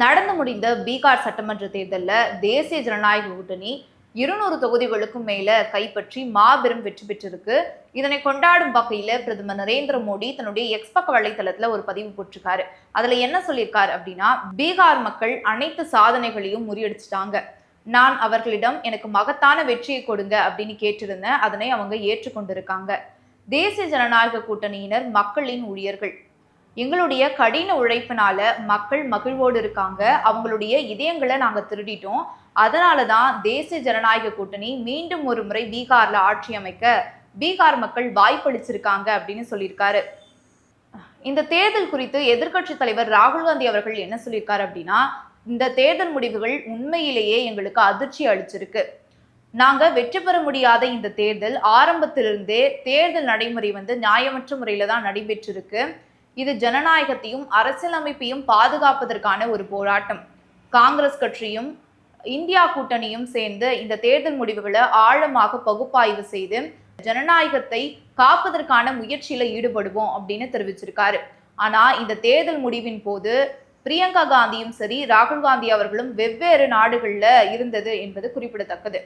நடந்து முடிந்த பீகார் சட்டமன்ற தேர்தலில் தேசிய ஜனநாயக கூட்டணி இருநூறு தொகுதிகளுக்கும் மேல கைப்பற்றி மாபெரும் வெற்றி பெற்றிருக்கு. இதனை கொண்டாடும் வகையில பிரதமர் நரேந்திர மோடி தன்னுடைய எக்ஸ் பக்க வலைத்தளத்துல ஒரு பதிவு போட்டிருக்காரு. அதுல என்ன சொல்லியிருக்காரு அப்படின்னா பீகார் மக்கள் அனைத்து சாதனைகளையும் முறியடிச்சிட்டாங்க. நான் அவர்களிடம் எனக்கு மகத்தான வெற்றியை கொடுங்க அப்படின்னு கேட்டிருந்தேன் அதனை அவங்க ஏற்றுக்கொண்டிருக்காங்க. தேசிய ஜனநாயக கூட்டணியினர் மக்களின் ஊழியர்கள். எங்களுடைய கடின உழைப்பினால மக்கள் மகிழ்வோடு இருக்காங்க. அவங்களுடைய இதயங்களை நாங்கள் திருடிட்டோம். அதனால தான் தேசிய ஜனநாயக கூட்டணி மீண்டும் ஒரு முறை பீகாரில் ஆட்சி அமைக்க பீகார் மக்கள் வாய்ப்பளிச்சிருக்காங்க அப்படின்னு சொல்லியிருக்காரு. இந்த தேர்தல் குறித்து எதிர்க்கட்சி தலைவர் ராகுல் காந்தி அவர்கள் என்ன சொல்லியிருக்காரு அப்படின்னா இந்த தேர்தல் முடிவுகள் உண்மையிலேயே எங்களுக்கு அதிர்ச்சி அளிச்சிருக்கு. நாங்கள் வெற்றி பெற முடியாத இந்த தேர்தல் ஆரம்பத்திலிருந்தே தேர்தல் நடைமுறை வந்து நியாயமற்ற முறையில் தான் நடைபெற்றிருக்கு. இது ஜனநாயகத்தையும் அரசியலமைப்பையும் பாதுகாப்பதற்கான ஒரு போராட்டம். காங்கிரஸ் கட்சியும் இந்தியா கூட்டணியும் சேர்ந்து இந்த தேர்தல் முடிவுகளை ஆழமாக பகுப்பாய்வு செய்து ஜனநாயகத்தை காப்பதற்கான முயற்சியில ஈடுபடுவோம் அப்படின்னு தெரிவிச்சிருக்காரு. ஆனா இந்த தேர்தல் முடிவின் போது பிரியங்கா காந்தியும் சரி ராகுல் காந்தி அவர்களும் வெவ்வேறு நாடுகளில் இருந்தது என்பது குறிப்பிடத்தக்கது.